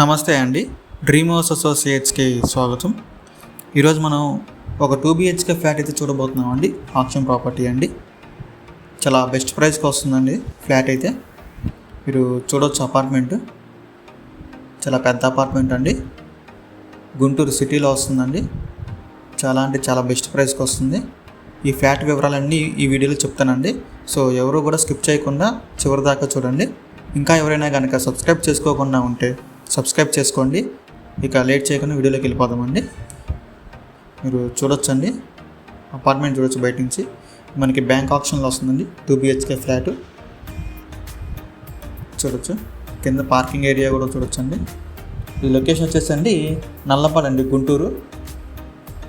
నమస్తే అండి. Dream house అసోసియేట్స్కి స్వాగతం. ఈరోజు మనం ఒక టూ బిహెచ్కే ఫ్లాట్ అయితే చూడబోతున్నాం అండి. ఆప్షన్ ప్రాపర్టీ అండి. చాలా బెస్ట్ ప్రైస్కి వస్తుందండి ఫ్లాట్ అయితే. మీరు చూడవచ్చు అపార్ట్మెంట్ చాలా పెద్ద అపార్ట్మెంట్ అండి. గుంటూరు సిటీలో వస్తుందండి. చాలా అంటే చాలా బెస్ట్ ప్రైస్కి వస్తుంది. ఈ ఫ్లాట్ వివరాలన్నీ ఈ వీడియోలో చెప్తానండి. సో ఎవరు కూడా స్కిప్ చేయకుండా చివరి దాకా చూడండి. ఇంకా ఎవరైనా కనుక సబ్స్క్రైబ్ చేసుకోకుండా ఉంటే సబ్స్క్రైబ్ చేసుకోండి. ఇక లేట్ చేయకుండా వీడియోలోకి వెళ్ళిపోదామండి. మీరు చూడొచ్చండి. అపార్ట్మెంట్ చూడొచ్చు బయట నుంచి. మనకి బ్యాంక్ ఆప్షన్లో వస్తుందండి. Two BHK flat. చూడొచ్చు. కింద పార్కింగ్ ఏరియా కూడా చూడొచ్చండి. ఈ లొకేషన్ వచ్చేసండి నల్లపాడు అండి గుంటూరు.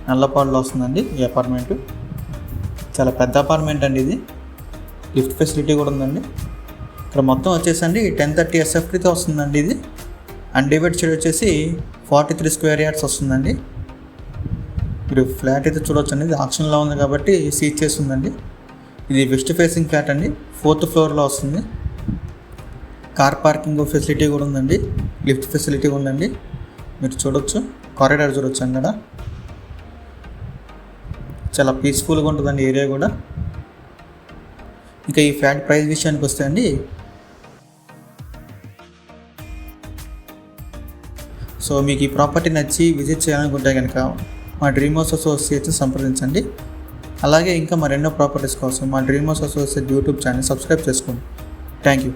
నల్లపాడులో వస్తుందండి ఈ అపార్ట్మెంట్. చాలా పెద్ద అపార్ట్మెంట్ అండి ఇది. లిఫ్ట్ ఫెసిలిటీ కూడా ఉందండి. ఇక్కడ మొత్తం వచ్చేసండి టెన్ థర్టీ ఎస్ఎఫ్టీతో వస్తుందండి ఇది. అండ్ డివైడ్ షేడ్ వచ్చేసి ఫార్టీ త్రీ స్క్వేర్ యార్డ్స్ వస్తుందండి. మీరు ఫ్లాట్ అయితే చూడొచ్చండి. ఇది ఆప్షన్లో ఉంది కాబట్టి సీట్ చేస్తుందండి ఉందండి. ఇది వెస్ట్ ఫేసింగ్ ఫ్లాట్ అండి. ఫోర్త్ ఫ్లోర్లో వస్తుంది. కార్ పార్కింగ్ ఫెసిలిటీ కూడా ఉందండి. లిఫ్ట్ ఫెసిలిటీ ఉందండి. మీరు చూడొచ్చు. కారిడార్ చూడొచ్చు అక్కడ. చాలా పీస్ఫుల్గా ఉంటుందండి ఏరియా కూడా. ఇంకా ఈ ఫ్లాట్ ప్రైస్ విషయానికి వస్తే అండి సో మీకు ఈ ప్రాపర్టీ నచ్చి విజిట్ చేయాలనుకుంటే కనుక మా డ్రీమ్ హౌస్ అసోసియేట్స్ సంప్రదించండి. అలాగే ఇంకా మరెన్నో ప్రాపర్టీస్ కోసం మా dream house associate YouTube channel subscribe చేసుకోండి. Thank you.